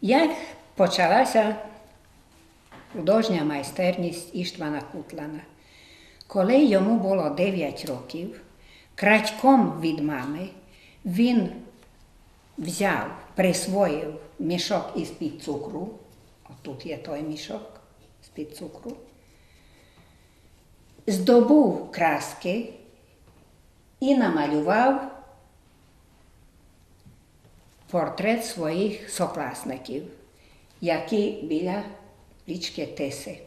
Як почалася художня майстерність Іштвана Кутлана? Коли йому було 9 років, крадьком від мами він взяв, присвоїв мішок із-під цукру. Отут є той мішок з-під цукру. Здобув краски і намалював портрет своїх сокласників, які біля річки Тиси.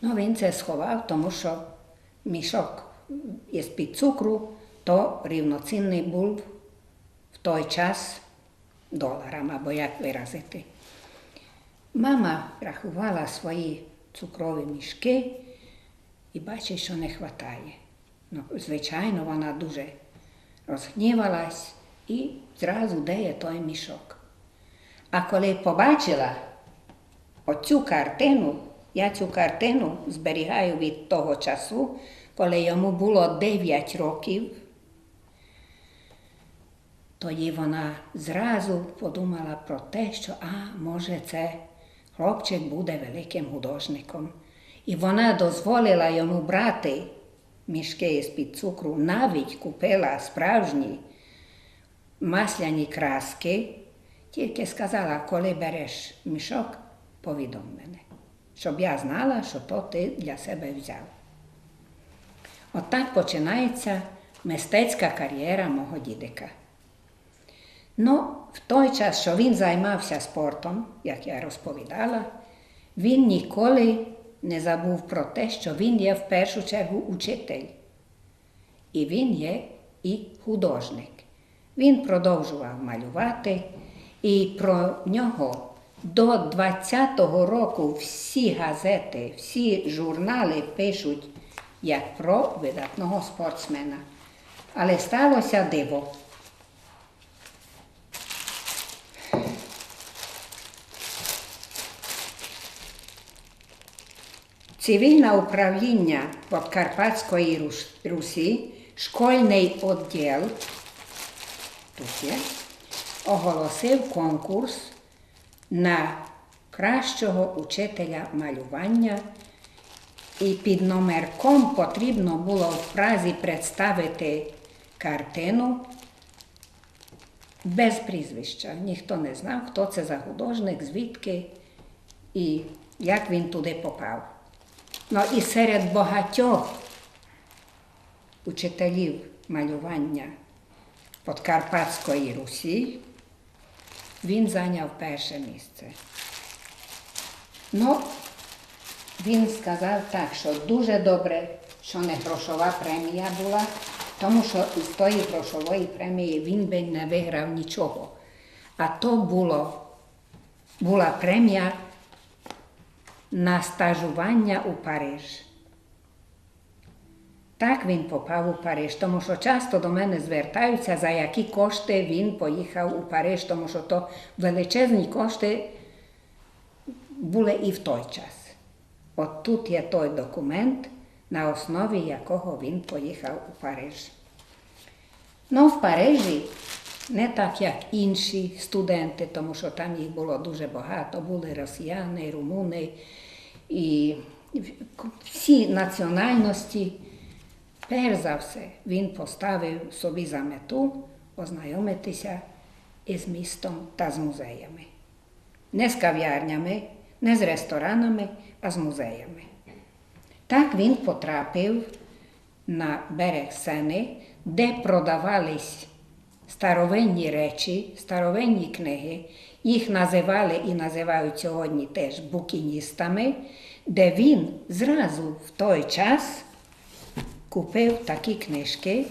Ну, він це сховав, тому що мішок із під цукру, то рівноцінний був той час доларам, або як виразити. Мама рахувала свої цукрові мішки і бачить, що не вистачає. Ну, звичайно, вона дуже розгнівалась і зразу дає той мішок. А коли побачила оцю картину, я цю картину зберігаю від того часу, коли йому було 9 років, тоді вона зразу подумала про те, що а, може, це хлопчик буде великим художником. І вона дозволила йому брати мішки з-під цукру, навіть купила справжні масляні краски, тільки сказала, коли береш мішок, повідом мене, щоб я знала, що то ти для себе взяв. Отак починається мистецька кар'єра мого дідика. Ну, в той час, що він займався спортом, як я розповідала, він ніколи не забув про те, що він є в першу чергу учитель. І він є і художник. Він продовжував малювати, і про нього до 20-го року всі газети, всі журнали пишуть як про видатного спортсмена. Але сталося диво. Цивільне управління Рус- Русі, школьний відділ тут є, оголосив конкурс на кращого учителя малювання, і під номерком потрібно було в Празі представити картину без прізвища. Ніхто не знав, хто це за художник, звідки і як він туди попав. Ну і серед багатьох учителів малювання Подкарпатської Русі він зайняв перше місце. Ну, він сказав так, що дуже добре, що не грошова премія була, тому що з тої грошової премії він би не виграв нічого. А то було, була премія на стажування у Париж. Так він попав у Париж, тому що часто до мене звертаються, за які кошти він поїхав у Париж, тому що то величезні кошти були і в той час. От тут є той документ, на основі якого він поїхав у Париж. Ну, в Парижі не так, як інші студенти, тому що там їх було дуже багато, були росіяни, румуни і всі національності. Перш за все, він поставив собі за мету ознайомитися із містом та з музеями. Не з кав'ярнями, не з ресторанами, а з музеями. Так він потрапив на берег Сени, де продавались старовинні речі, старовинні книги. Їх називали і називають сьогодні теж букіністами, де він зразу в той час купив такі книжки,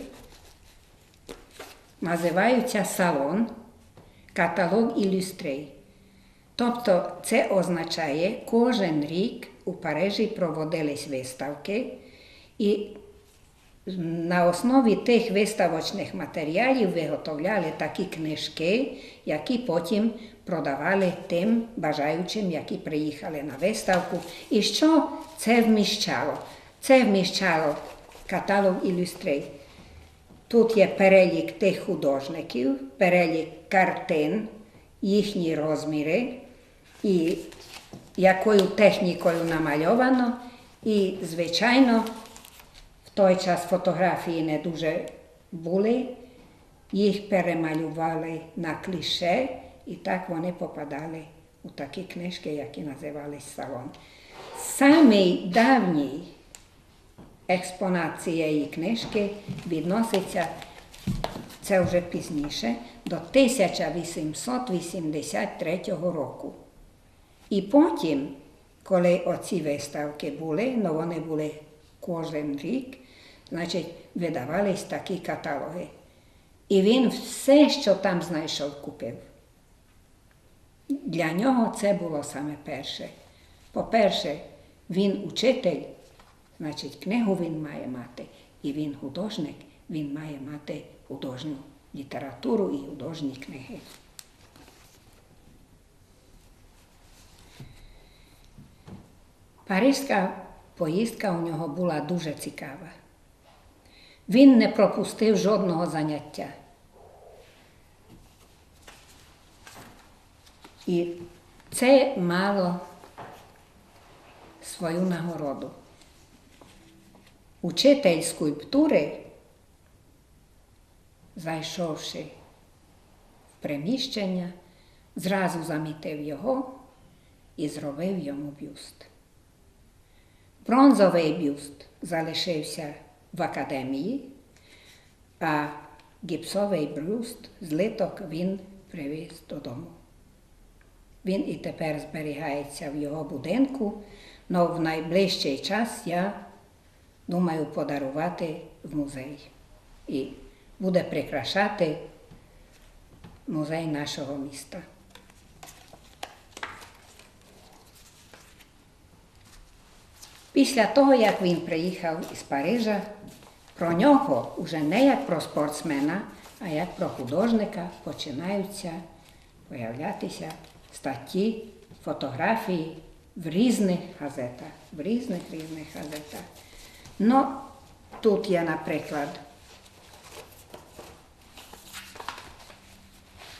називаються Салон, каталог ілюстрей. Тобто це означає, кожен рік у Парижі проводились виставки, і на основі тих виставочних матеріалів виготовляли такі книжки, які потім продавали тим бажаючим, які приїхали на виставку. І що це вміщало? Це вміщало каталог ілюстрей. Тут є перелік тих художників, перелік картин, їхні розміри і якою технікою намальовано. І, звичайно, той час фотографії не дуже були, їх перемалювали на кліше, і так вони попадали у такі книжки, які називались салон. Самий давній експонат цієї книжки відноситься, це вже пізніше, до 1883 року. І потім, коли оці виставки були, ну вони були кожен рік, значить, видавались такі каталоги. І він все, що там знайшов, купив. Для нього це було саме перше. По-перше, він учитель, значить, книгу він має мати, і він художник, він має мати художню літературу і художні книги. Паризька поїздка у нього була дуже цікава. Він не пропустив жодного заняття. І це мало свою нагороду. Учитель скульптури, зайшовши в приміщення, зразу замітив його і зробив йому бюст. Бронзовий бюст залишився в академії, а гіпсовий бюст з литок він привіз додому. Він і тепер зберігається в його будинку, але в найближчий час я думаю подарувати в музей. І буде прикрашати музей нашого міста. Після того, як він приїхав із Парижа, про нього вже не як про спортсмена, а як про художника починаються появлятися статті, фотографії в різних газетах, в різних різних газетах. Ну, тут є, наприклад,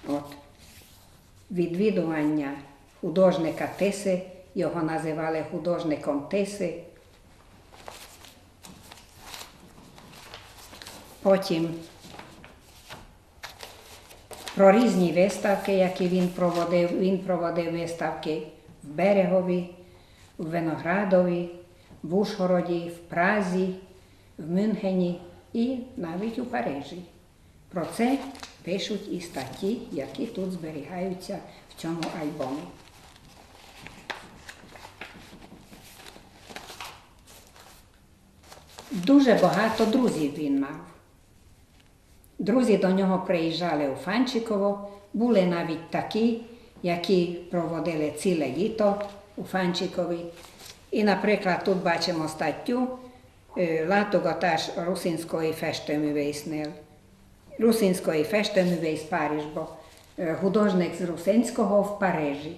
от, відвідування художника Тиси, його називали художником Тиси. Потім про різні виставки, які він проводив. Він проводив виставки в Берегові, в Виноградові, в Ушгороді, в Празі, в Мюнхені і навіть у Парижі. Про це пишуть і статті, які тут зберігаються в цьому альбомі. Дуже багато друзів він мав. Друзі до нього приїжджали у Фанчиково, були навіть такі, які проводили ціле літо у Фанчикові. І, наприклад, тут бачимо статтю Látogatás Ruszинської фештемűvésznél. Ruszинської фештемűvész Парижбо, художник з Русинського в Парижі.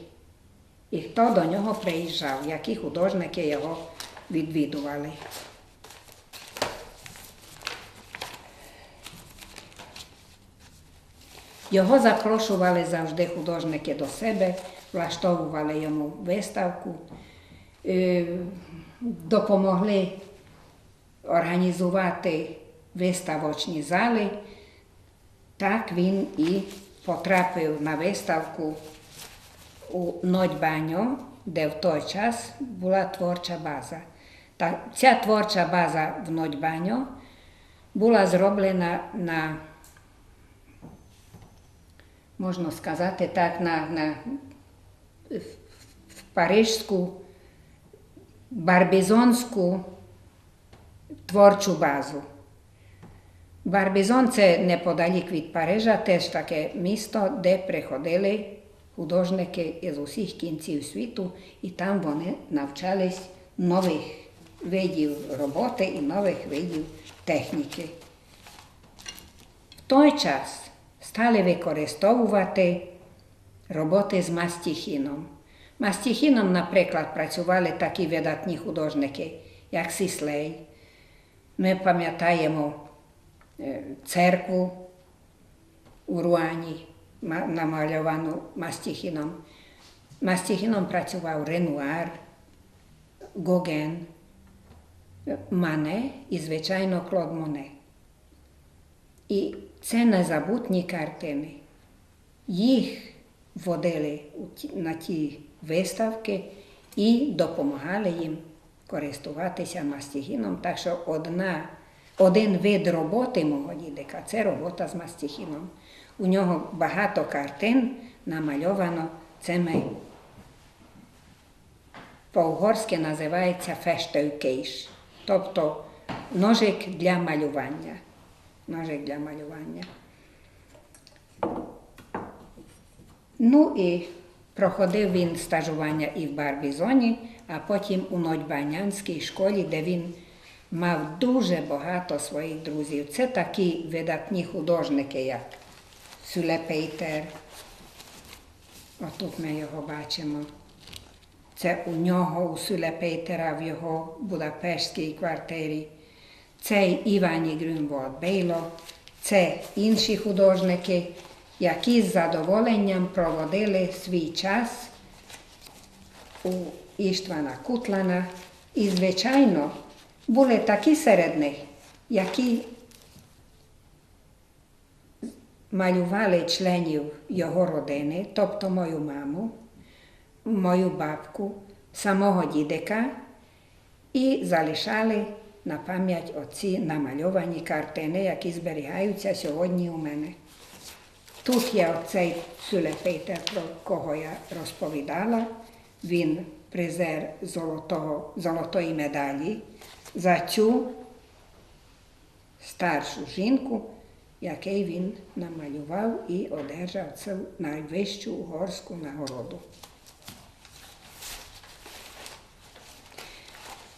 І хто до нього приїжджав, які художники його відвідували. Його запрошували завжди художники до себе, влаштовували йому виставку, допомогли організувати виставочні зали. Так він і потрапив на виставку у Нодьбаньо, де в той час була творча база. Ця творча база в Нодьбаньо була зроблена на можна сказати так, на, на в парижську барбізонську творчу базу. Барбізон це неподалік від Парижа, теж таке місто, де приходили художники із усіх кінців світу, і там вони навчались нових видів роботи і нових видів техніки. В той час стали використовувати роботи з мастихіном. Мастихіном, наприклад, працювали такі видатні художники, як Сіслей. Ми пам'ятаємо церкву у Руані, намальовану мастихіном. Мастихіном працював Ренуар, Гоген, Мане і, звичайно, Клод Моне. І це незабутні картини. Їх водили на ті виставки і допомагали їм користуватися мастихіном. Так що одна, один вид роботи мого дідика це робота з мастихіном. У нього багато картин намальовано цими по-угорськи називається фештевкейш, тобто ножик для малювання. Ножик для малювання. Ну і проходив він стажування і в Барбізоні, а потім у Нодьбанянській школі, де він мав дуже багато своїх друзів. Це такі видатні художники, як Сюле Пейтер. Отут ми його бачимо. Це у нього, у Сюле Пейтера, в його Будапештській квартирі. Це Івані Грюнвод Бейло, це інші художники, які з задоволенням проводили свій час у Іштвана Кутлана. І, звичайно, були такі серед них, які малювали членів його родини, тобто мою маму, мою бабку, самого дідика і залишали на пам'ять оці намальовані картини, які зберігаються сьогодні у мене. Тут є оцей Сюлепейте, про кого я розповідала. Він призер золотого, золотої медалі за цю старшу жінку, який він намалював і одержав цю найвищу угорську нагороду.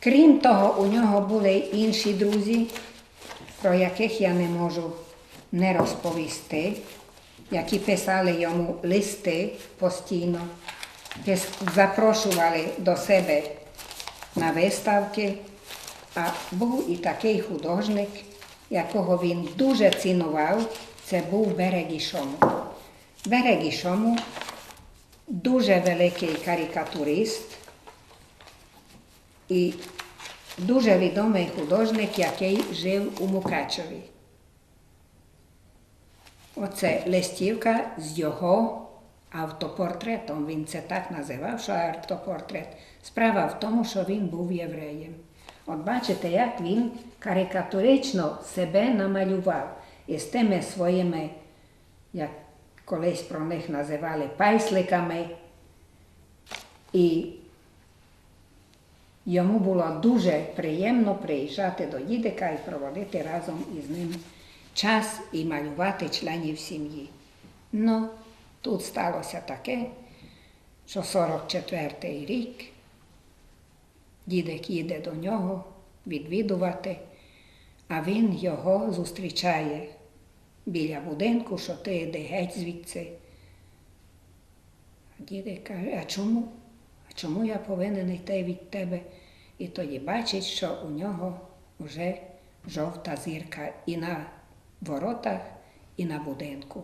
Крім того, у нього були інші друзі, про яких я не можу не розповісти, які писали йому листи постійно, запрошували до себе на виставки, а був і такий художник, якого він дуже цінував, це був Берегішому. Берегішому дуже великий карикатурист і дуже відомий художник, який жив у Мукачеві. Оце листівка з його автопортретом. Він це так називав, що автопортрет. Справа в тому, що він був євреєм. От бачите, як він карикатурично себе намалював із тими своїми, як колись про них називали пайсликами. І Йому було дуже приємно приїжджати до дідика і проводити разом із ним час і малювати членів сім'ї. Ну, тут сталося таке, що 44-й рік дідик їде до нього відвідувати, а він його зустрічає біля будинку, що ти йде геть звідси. Дідик каже, а чому? Чому я повинен йти від тебе? І тоді бачить, що у нього вже жовта зірка і на воротах, і на будинку.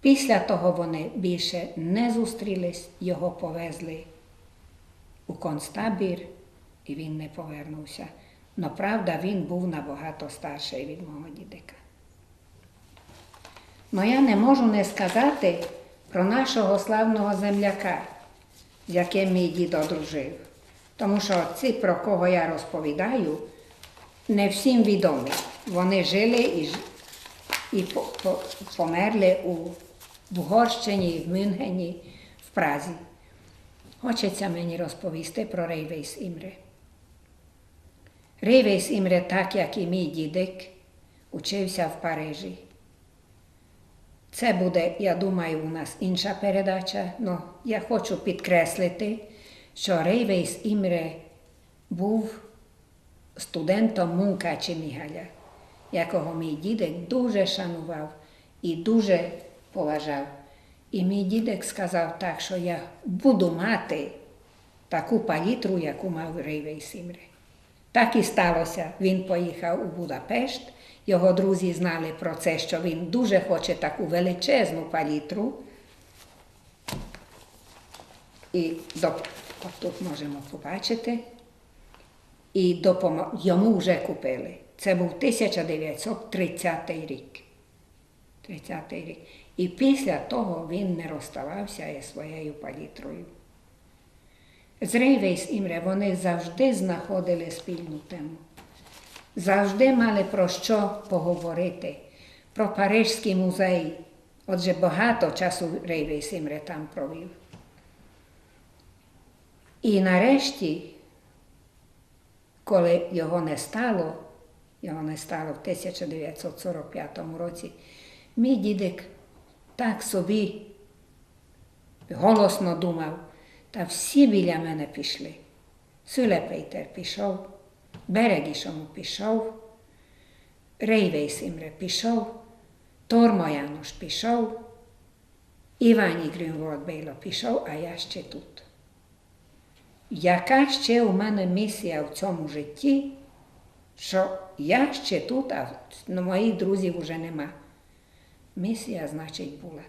Після того вони більше не зустрілись, його повезли у концтабір, і він не повернувся. Но правда, він був набагато старший від мого дідика. Но я не можу не сказати про нашого славного земляка з яким мій дід одружив. Тому що ці, про кого я розповідаю, не всім відомі. Вони жили і і по, по, померли у в Угорщині, в Мюнхені, в Празі. Хочеться мені розповісти про Рейвейс Імре. Рейвейс Імре, так як і мій дідик, учився в Парижі. Це буде, я думаю, у нас інша передача, але я хочу підкреслити, що Рейвейс Імре був студентом Мункачі Мігаля, якого мій дідек дуже шанував і дуже поважав. І мій дідек сказав так, що я буду мати таку палітру, яку мав Рейвей Сімре. Так і сталося. Він поїхав у Будапешт. Його друзі знали про це, що він дуже хоче таку величезну палітру. І до, от тут можемо побачити. І допомо... йому вже купили. Це був 1930 рік. 30 рік. І після того він не розставався із своєю палітрою. З Рейвейс Імре вони завжди знаходили спільну тему. Завжди мали про що поговорити. Про Парижський музей. Отже, багато часу Рейвейс Імре там провів. І нарешті, коли його не стало, його не стало в 1945 році, мій дідик так собі голосно думав, та всі біля мене пішли. Сюле пішов, Берегішому пішов, Рейвейс Імре пішов, Тормо János пішов, Івані Грюнволд Бейло пішов, а я ще тут. Яка ще у мене місія в цьому житті, що я ще тут, а моїх друзів вже нема. Місія, значить, була.